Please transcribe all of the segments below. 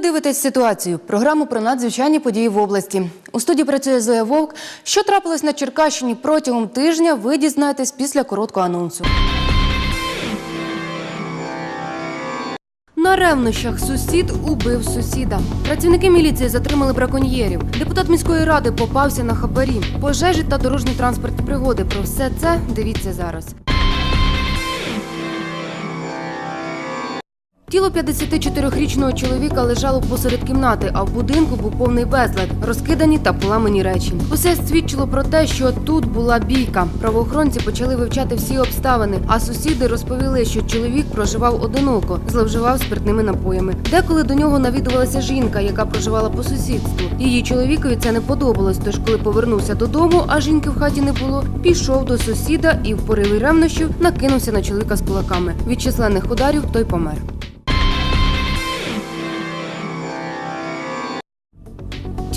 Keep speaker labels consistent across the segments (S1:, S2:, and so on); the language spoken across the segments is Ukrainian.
S1: Ви дивитесь ситуацію. Програму про надзвичайні події в області. У студії працює Зоя Вовк. Що трапилось на Черкащині протягом тижня, ви дізнаєтесь після короткого анонсу. На ревнощах сусід убив сусіда. Працівники міліції затримали браконьєрів. Депутат міської ради попався на хабарі, пожежі та дорожні транспортні пригоди. Про все це дивіться зараз. Тіло 54-річного чоловіка лежало посеред кімнати, а в будинку був повний безлад, розкидані та поламані речі. Усе свідчило про те, що тут була бійка. Правоохоронці почали вивчати всі обставини, а сусіди розповіли, що чоловік проживав одиноко, зловживав спиртними напоями. Деколи до нього навідувалася жінка, яка проживала по сусідству. Її чоловікові це не подобалось. Тож, коли повернувся додому, а жінки в хаті не було, пішов до сусіда і в пориві ревнощів накинувся на чоловіка з кулаками. Від численних ударів той помер.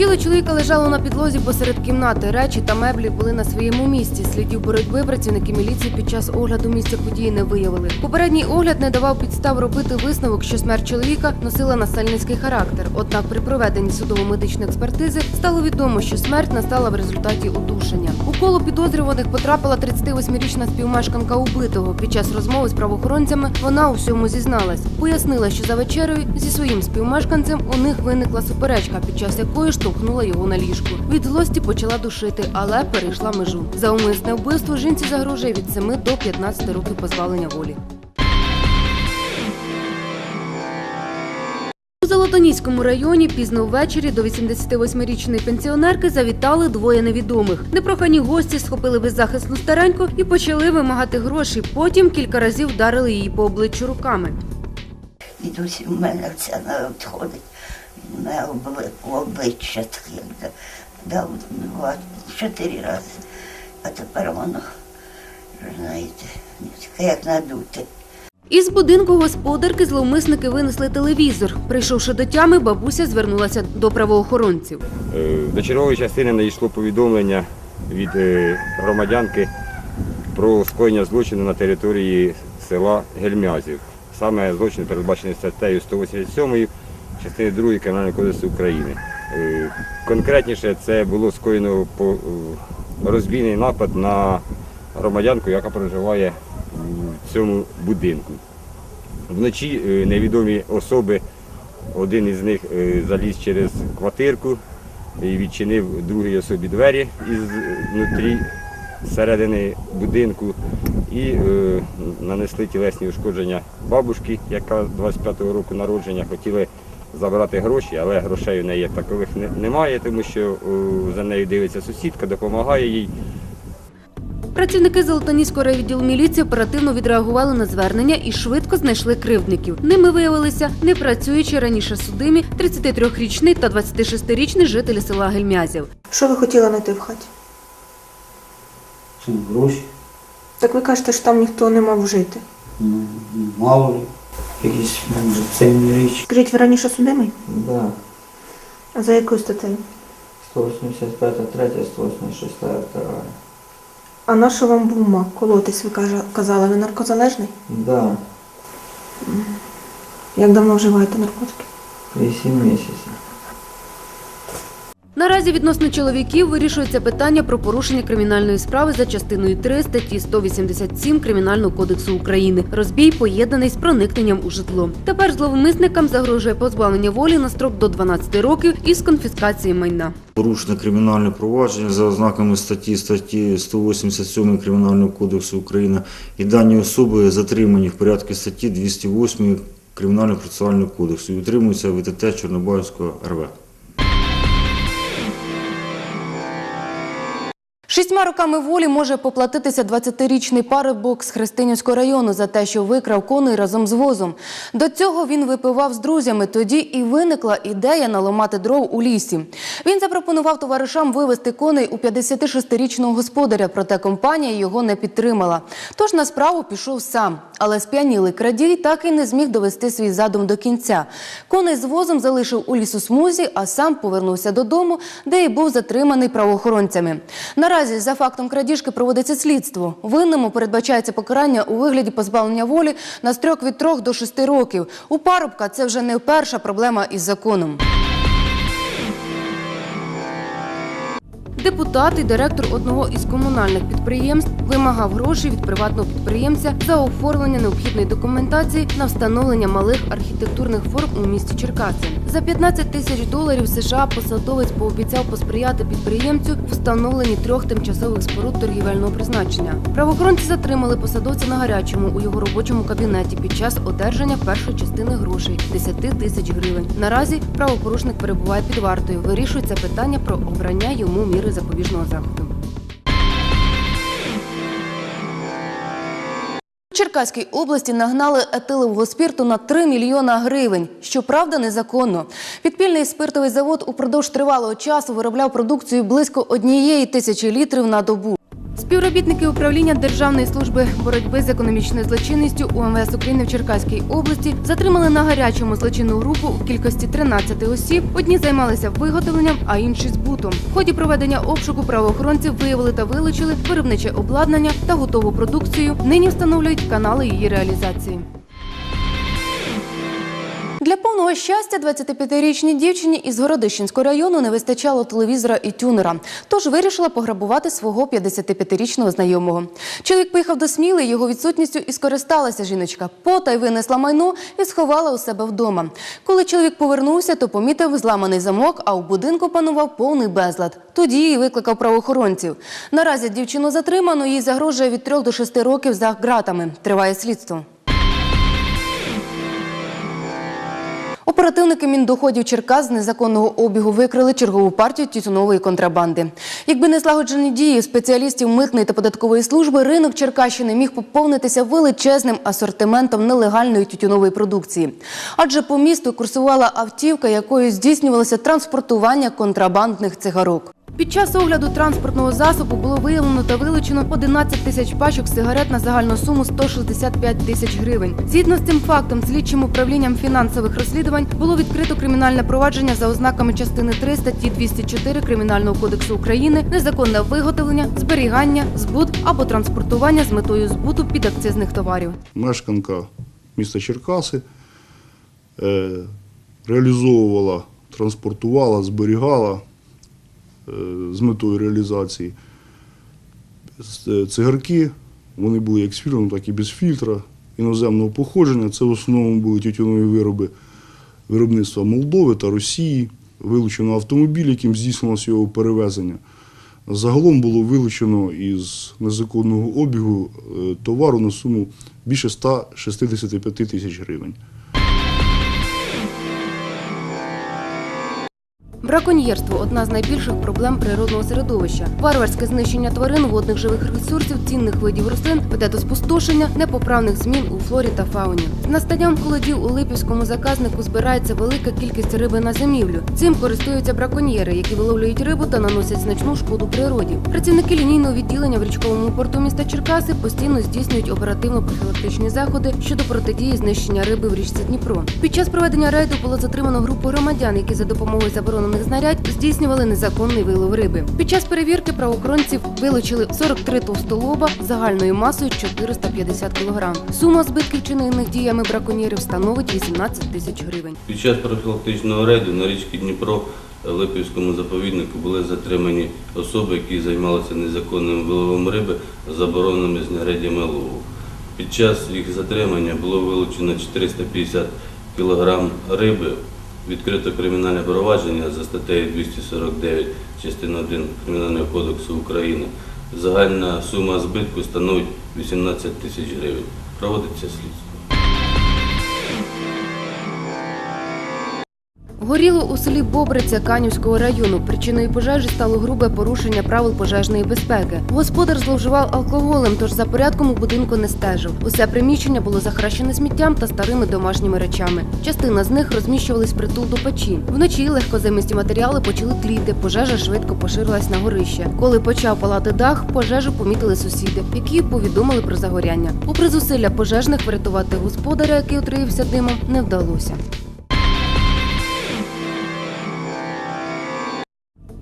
S1: Тіло чоловіка лежало на підлозі посеред кімнати. Речі та меблі були на своєму місці. Слідів боротьби працівники міліції під час огляду місця події не виявили. Попередній огляд не давав підстав робити висновок, що смерть чоловіка носила насильницький характер. Однак при проведенні судово-медичної експертизи стало відомо, що смерть настала в результаті удушення. У коло підозрюваних потрапила 38-річна співмешканка убитого. Під час розмови з правоохоронцями вона у всьому зізналась. Пояснила, що за вечерею зі своїм співмешканцем у них виникла суперечка, під час якої штовхнула його на ліжку. Від злості почала душити, але перейшла межу. За умисне вбивство жінці загрожує від 7 до 15 років позбавлення волі. У Золотоніському районі пізно ввечері до 88-річної пенсіонерки завітали двоє невідомих. Непрохані гості схопили беззахисну стареньку і почали вимагати гроші. Потім кілька разів вдарили її по обличчю руками.
S2: Дідусь у мене це не відходить. На обли- обличчя таке дав два, чотири рази. А тепер воно, знаєте, як надуте.
S1: Із будинку господарки зловмисники винесли телевізор. Прийшовши до тями, бабуся звернулася до правоохоронців.
S3: Е, До чергової частини надійшло повідомлення від е, громадянки про скоєння злочину на території села Гельмязів. Саме злочин передбачений статтею 187 частини 2 Кримінального кодексу України. Е, Конкретніше це було скоєно е, розбійний напад на громадянку, яка проживає в цьому будинку. Вночі е, невідомі особи, один із них заліз через квартирку і відчинив другій особі двері із внутрі середини будинку і е, нанесли тілесні ушкодження бабушки, яка 25-го року народження, хотіли забрати гроші, але грошей у неї як такових немає, тому що за нею дивиться сусідка, допомагає їй.
S1: Працівники Золотоніського райвідділу міліції оперативно відреагували на звернення і швидко знайшли кривдників. Ними виявилися не працюючі раніше судимі 33-річний та 26-річний жителі села Гельмязів.
S4: Що ви хотіли знайти в хаті?
S5: Гроші?
S4: Так ви кажете, що там ніхто не мав жити.
S5: Ну, мало ли. Якісь цінні річ.
S4: Скажіть, ви раніше судимий?
S5: Да.
S4: А за якою статтею?
S5: 185 3, 186 2.
S4: А на що вам бума? Колотись, ви казали, ви наркозалежний?
S5: Да.
S4: Як давно вживаєте наркотики?
S5: 8 місяців.
S1: Наразі відносно чоловіків вирішується питання про порушення кримінальної справи за частиною 3 статті 187 Кримінального кодексу України. Розбій поєднаний з проникненням у житло. Тепер зловмисникам загрожує позбавлення волі на строк до 12 років із конфіскації майна.
S6: Порушено кримінальне провадження за ознаками статті статті 187 Кримінального кодексу України і дані особи затримані в порядку статті 208 Кримінального процесуального кодексу і утримуються ВТТ Чорнобаївського РВ.
S1: Шістьма роками волі може поплатитися 20-річний парубок з Христинівського району за те, що викрав коней разом з возом. До цього він випивав з друзями. Тоді і виникла ідея наламати дров у лісі. Він запропонував товаришам вивезти коней у 56-річного господаря, проте компанія його не підтримала. Тож на справу пішов сам. Але сп'янілий крадій так і не зміг довести свій задум до кінця. Коней з возом залишив у лісосмузі, а сам повернувся додому, де і був затриманий правоохоронцями. Наразі Наразі за фактом крадіжки проводиться слідство. Винному передбачається покарання у вигляді позбавлення волі на строк від 3 до 6 років. У парубка це вже не перша проблема із законом. Депутат і директор одного із комунальних підприємств вимагав грошей від приватного підприємця за оформлення необхідної документації на встановлення малих архітектурних форм у місті Черкаси. За 15 тисяч доларів США посадовець пообіцяв посприяти підприємцю в встановленні трьох тимчасових споруд торгівельного призначення. Правоохоронці затримали посадовця на гарячому у його робочому кабінеті під час одержання першої частини грошей 10 тисяч гривень. Наразі правопорушник перебуває під вартою. Вирішується питання про обрання йому міри запобіжного заходу. У Черкаській області нагнали етилового спірту на 3 мільйона гривень. Щоправда, незаконно. Підпільний спиртовий завод упродовж тривалого часу виробляв продукцію близько однієї тисячі літрів на добу. Співробітники управління Державної служби боротьби з економічною злочинністю УМВС України в Черкаській області затримали на гарячому злочинну групу у кількості 13 осіб. Одні займалися виготовленням, а інші збутом. В ході проведення обшуку правоохоронці виявили та вилучили виробниче обладнання та готову продукцію. Нині встановлюють канали її реалізації. Для повного щастя 25-річній дівчині із Городищенського району не вистачало телевізора і тюнера, тож вирішила пограбувати свого 55-річного знайомого. Чоловік поїхав до Сміли, його відсутністю і скористалася жіночка. Потай винесла майно і сховала у себе вдома. Коли чоловік повернувся, то помітив зламаний замок, а у будинку панував повний безлад. Тоді і викликав правоохоронців. Наразі дівчину затримано, їй загрожує від 3 до 6 років за ґратами. Триває слідство. Оперативники Міндоходів Черкас з незаконного обігу викрили чергову партію тютюнової контрабанди. Якби не злагоджені дії спеціалістів митної та податкової служби, ринок Черкащини міг поповнитися величезним асортиментом нелегальної тютюнової продукції. Адже по місту курсувала автівка, якою здійснювалося транспортування контрабандних цигарок. Під час огляду транспортного засобу було виявлено та вилучено 11 тисяч пачок сигарет на загальну суму 165 тисяч гривень. Згідно з цим фактом, слідчим управлінням фінансових розслідувань було відкрито кримінальне провадження за ознаками частини 3 статті 204 Кримінального кодексу України незаконне виготовлення, зберігання, збут або транспортування з метою збуту підакцизних товарів.
S7: мешканка міста Черкаси е, реалізовувала, транспортувала, зберігала з метою реалізації цигарки. Вони були як з фільтром, так і без фільтра іноземного походження. Це в основному були тютюнові вироби виробництва Молдови та Росії. Вилучено автомобіль, яким здійснилося його перевезення. Загалом було вилучено із незаконного обігу е, товару на суму більше 165 тисяч гривень.
S1: Браконьєрство одна з найбільших проблем природного середовища. Варварське знищення тварин, водних живих ресурсів, цінних видів рослин веде до спустошення непоправних змін у флорі та фауні. З настанням холодів у липівському заказнику збирається велика кількість риби на зимівлю. Цим користуються браконьєри, які виловлюють рибу та наносять значну шкоду природі. Працівники лінійного відділення в річковому порту міста Черкаси постійно здійснюють оперативно-профілактичні заходи щодо протидії знищення риби в річці Дніпро. Під час проведення рейду було затримано групу громадян, які за допомогою заборонених знарядь здійснювали незаконний вилов риби. Під час перевірки правоохоронців вилучили 43 товстолоба загальною масою 450 кг. Сума збитків вчинених діями браконьєрів становить 18 тисяч гривень.
S8: Під час профілактичного рейду на річці Дніпро Липівському заповіднику були затримані особи, які займалися незаконним виловом риби забороненими знаряддями лову. Під час їх затримання було вилучено 450 кг риби, відкрито кримінальне провадження за статтею 249 частина 1 Кримінального кодексу України. Загальна сума збитку становить 18 тисяч гривень. Проводиться слідство.
S1: Горіло у селі Бобриця Канівського району. Причиною пожежі стало грубе порушення правил пожежної безпеки. Господар зловживав алкоголем, тож за порядком у будинку не стежив. Усе приміщення було захаращене сміттям та старими домашніми речами. Частина з них розміщувались притул до печі. Вночі легкозаймисті матеріали почали тліти. Пожежа швидко поширилась на горище. Коли почав палати дах, пожежу помітили сусіди, які повідомили про загоряння. Попри зусилля пожежних врятувати господаря, який отруївся димом, не вдалося.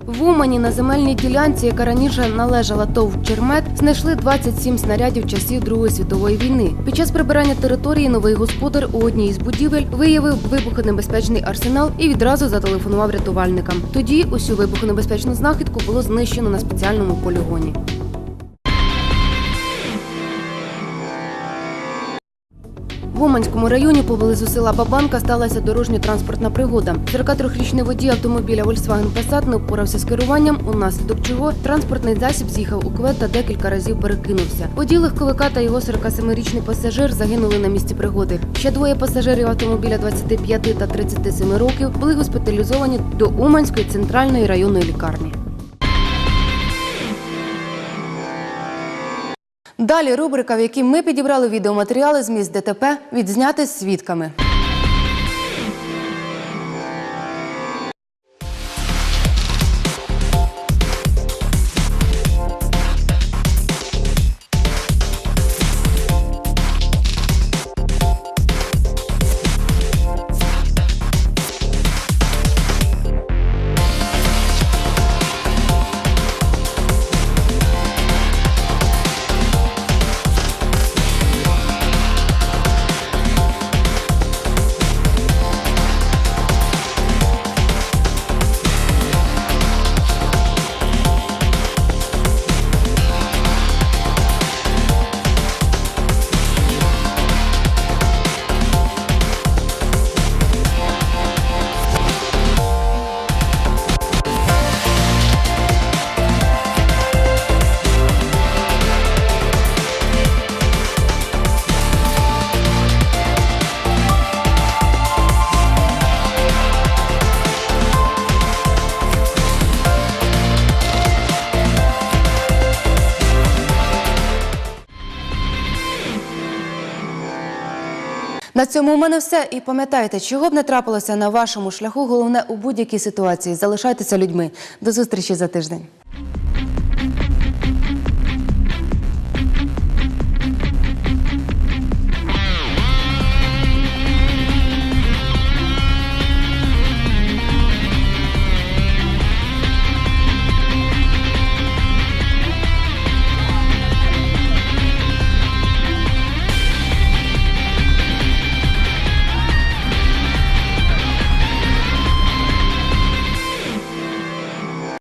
S1: В Умані на земельній ділянці, яка раніше належала ТОВ Чермет, знайшли 27 снарядів часів Другої світової війни. Під час прибирання території новий господар у одній із будівель виявив вибухонебезпечний арсенал і відразу зателефонував рятувальникам. Тоді усю вибухонебезпечну знахідку було знищено на спеціальному полігоні. В Уманському районі поблизу села Бабанка сталася дорожньо-транспортна пригода. 43-річний водій автомобіля Volkswagen Passat не впорався з керуванням, унаслідок чого транспортний засіб з'їхав у квет та декілька разів перекинувся. Водій легковика та його 47-річний пасажир загинули на місці пригоди. Ще двоє пасажирів автомобіля 25 та 37 років були госпіталізовані до Уманської центральної районної лікарні. Далі рубрика, в якій ми підібрали відеоматеріали з місць ДТП, відзняти свідками. На цьому у мене все. І пам'ятайте, чого б не трапилося на вашому шляху, головне у будь-якій ситуації. Залишайтеся людьми. До зустрічі за тиждень.